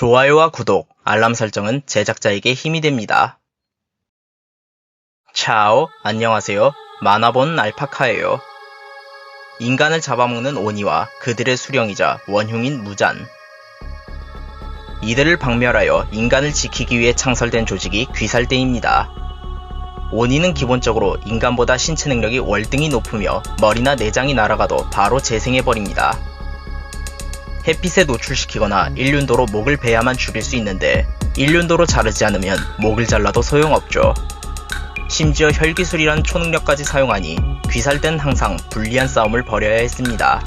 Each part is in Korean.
좋아요와 구독, 알람 설정은 제작자에게 힘이 됩니다. 차오, 안녕하세요. 만화본 알파카예요. 인간을 잡아먹는 오니와 그들의 수령이자 원흉인 무잔. 이들을 박멸하여 인간을 지키기 위해 창설된 조직이 귀살대입니다. 오니는 기본적으로 인간보다 신체 능력이 월등히 높으며 머리나 내장이 날아가도 바로 재생해버립니다. 햇빛에 노출시키거나 일륜도로 목을 베야만 죽일 수 있는데 일륜도로 자르지 않으면 목을 잘라도 소용없죠. 심지어 혈기술이란 초능력까지 사용하니 귀살땐 항상 불리한 싸움을 벌여야 했습니다.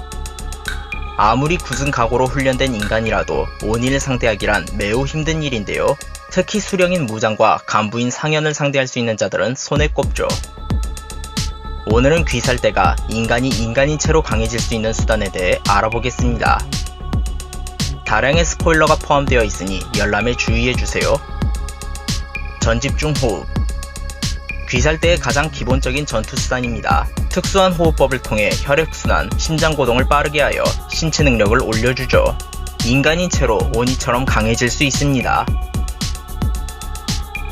아무리 굳은 각오로 훈련된 인간이라도 온이를 상대하기란 매우 힘든 일인데요. 특히 수령인 무장과 간부인 상현을 상대할 수 있는 자들은 손에 꼽죠. 오늘은 귀살대가 인간이 인간인 채로 강해질 수 있는 수단에 대해 알아보겠습니다. 다량의 스포일러가 포함되어 있으니 열람에 주의해주세요. 전집중 호흡 귀살대의 가장 기본적인 전투 수단입니다. 특수한 호흡법을 통해 혈액순환, 심장고동을 빠르게 하여 신체 능력을 올려주죠. 인간인 채로 오니처럼 강해질 수 있습니다.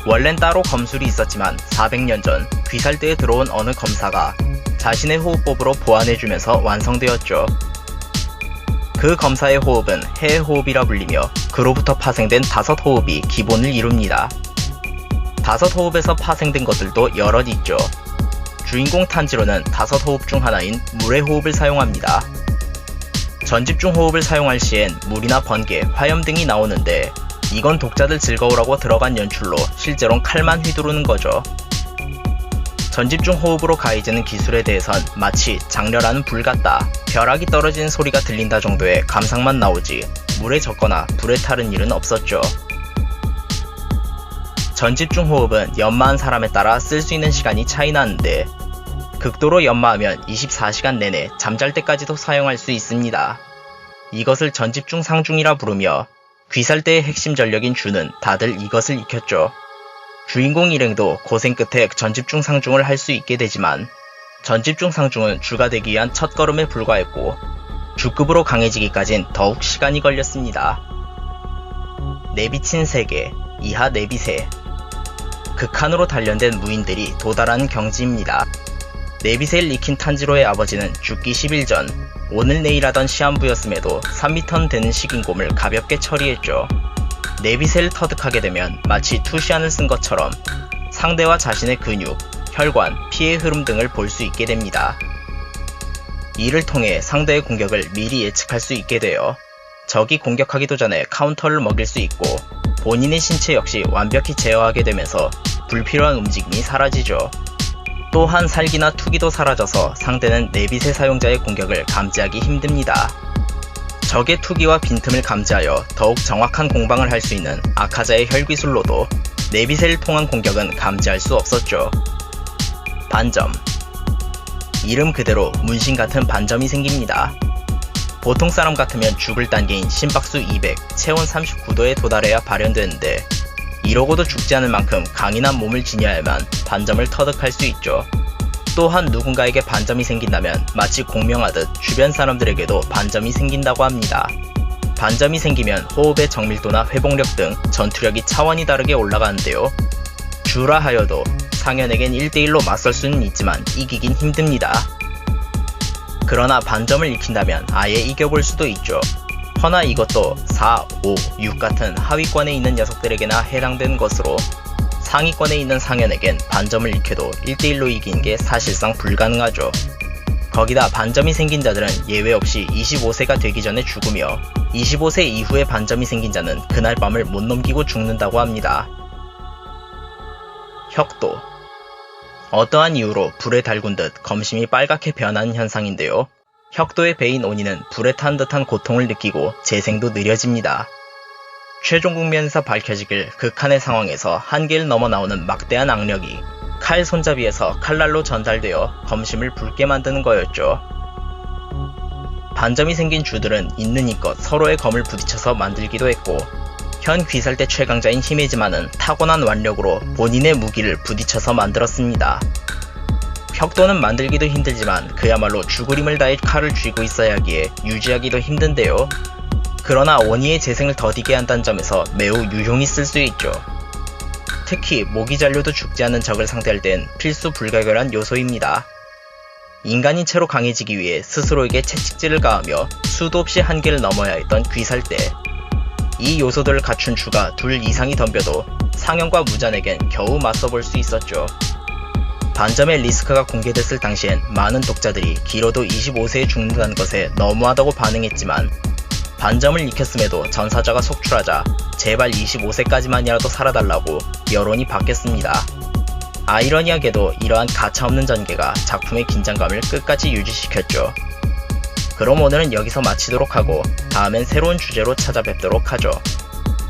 원래는 따로 검술이 있었지만 400년 전 귀살대에 들어온 어느 검사가 자신의 호흡법으로 보완해주면서 완성되었죠. 그 검사의 호흡은 해의 호흡이라 불리며 그로부터 파생된 다섯 호흡이 기본을 이룹니다. 다섯 호흡에서 파생된 것들도 여럿 있죠. 주인공 탄지로는 다섯 호흡 중 하나인 물의 호흡을 사용합니다. 전집중 호흡을 사용할 시엔 물이나 번개, 화염 등이 나오는데 이건 독자들 즐거우라고 들어간 연출로 실제론 칼만 휘두르는 거죠. 전집중 호흡으로 가해지는 기술에 대해선 마치 장렬한 불 같다, 벼락이 떨어지는 소리가 들린다 정도의 감상만 나오지 물에 젖거나 불에 타는 일은 없었죠. 전집중 호흡은 연마한 사람에 따라 쓸 수 있는 시간이 차이 나는데 극도로 연마하면 24시간 내내 잠잘 때까지도 사용할 수 있습니다. 이것을 전집중 상중이라 부르며 귀살대의 핵심 전력인 주는 다들 이것을 익혔죠. 주인공 일행도 고생 끝에 전집중 상중을 할 수 있게 되지만 전집중 상중은 주가 되기 위한 첫걸음에 불과했고 주급으로 강해지기까진 더욱 시간이 걸렸습니다. 내비친 세계, 이하 내비세 극한으로 단련된 무인들이 도달하는 경지입니다. 네비세를 익힌 탄지로의 아버지는 죽기 10일 전 오늘 내일 하던 시한부였음에도 3미턴 되는 식인곰을 가볍게 처리했죠. 네비세를 터득하게 되면 마치 투시안을 쓴 것처럼 상대와 자신의 근육, 혈관, 피의 흐름 등을 볼 수 있게 됩니다. 이를 통해 상대의 공격을 미리 예측할 수 있게 되어 적이 공격하기도 전에 카운터를 먹일 수 있고 본인의 신체 역시 완벽히 제어하게 되면서 불필요한 움직임이 사라지죠. 또한 살기나 투기도 사라져서 상대는 내빗의 사용자의 공격을 감지하기 힘듭니다. 적의 투기와 빈틈을 감지하여 더욱 정확한 공방을 할 수 있는 아카자의 혈기술로도 내빗을 통한 공격은 감지할 수 없었죠. 반점 이름 그대로 문신 같은 반점이 생깁니다. 보통 사람 같으면 죽을 단계인 심박수 200, 체온 39도에 도달해야 발현되는데 이러고도 죽지 않을 만큼 강인한 몸을 지녀야만 반점을 터득할 수 있죠. 또한 누군가에게 반점이 생긴다면 마치 공명하듯 주변 사람들에게도 반점이 생긴다고 합니다. 반점이 생기면 호흡의 정밀도나 회복력 등 전투력이 차원이 다르게 올라가는데요. 주라 하여도 상현에겐 1대1로 맞설 수는 있지만 이기긴 힘듭니다. 그러나 반점을 익힌다면 아예 이겨볼 수도 있죠. 허나 이것도 4, 5, 6 같은 하위권에 있는 녀석들에게나 해당되는 것으로 상위권에 있는 상현에겐 반점을 익혀도 1대1로 이기는 게 사실상 불가능하죠. 거기다 반점이 생긴 자들은 예외 없이 25세가 되기 전에 죽으며 25세 이후에 반점이 생긴 자는 그날 밤을 못 넘기고 죽는다고 합니다. 혁도 어떠한 이유로 불에 달군 듯 검심이 빨갛게 변하는 현상인데요. 혁도의 배인 오니는 불에 탄 듯한 고통을 느끼고 재생도 느려집니다. 최종 국면에서 밝혀지길 극한의 상황에서 한계를 넘어 나오는 막대한 악력이 칼 손잡이에서 칼날로 전달되어 검심을 붉게 만드는 거였죠. 반점이 생긴 주들은 있는 이껏 서로의 검을 부딪혀서 만들기도 했고 현 귀살대 최강자인 히메지만은 타고난 완력으로 본인의 무기를 부딪혀서 만들었습니다. 혁도는 만들기도 힘들지만 그야말로 죽을 힘을 다해 칼을 쥐고 있어야 하기에 유지하기도 힘든데요. 그러나 원희의 재생을 더디게 한다는 점에서 매우 유용히 쓸 수 있죠. 특히 모기 잔류도 죽지 않는 적을 상대할 땐 필수 불가결한 요소입니다. 인간인 채로 강해지기 위해 스스로에게 채찍질을 가하며 수도 없이 한계를 넘어야 했던 귀살대. 이 요소들을 갖춘 주가 둘 이상이 덤벼도 상현과 무잔에겐 겨우 맞서볼 수 있었죠. 반점의 리스크가 공개됐을 당시엔 많은 독자들이 길어도 25세에 죽는다는 것에 너무하다고 반응했지만 반점을 익혔음에도 전사자가 속출하자 제발 25세까지만이라도 살아달라고 여론이 바뀌었습니다. 아이러니하게도 이러한 가차없는 전개가 작품의 긴장감을 끝까지 유지시켰죠. 그럼 오늘은 여기서 마치도록 하고 다음엔 새로운 주제로 찾아뵙도록 하죠.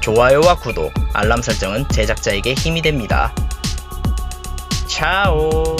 좋아요와 구독, 알람 설정은 제작자에게 힘이 됩니다. 차오!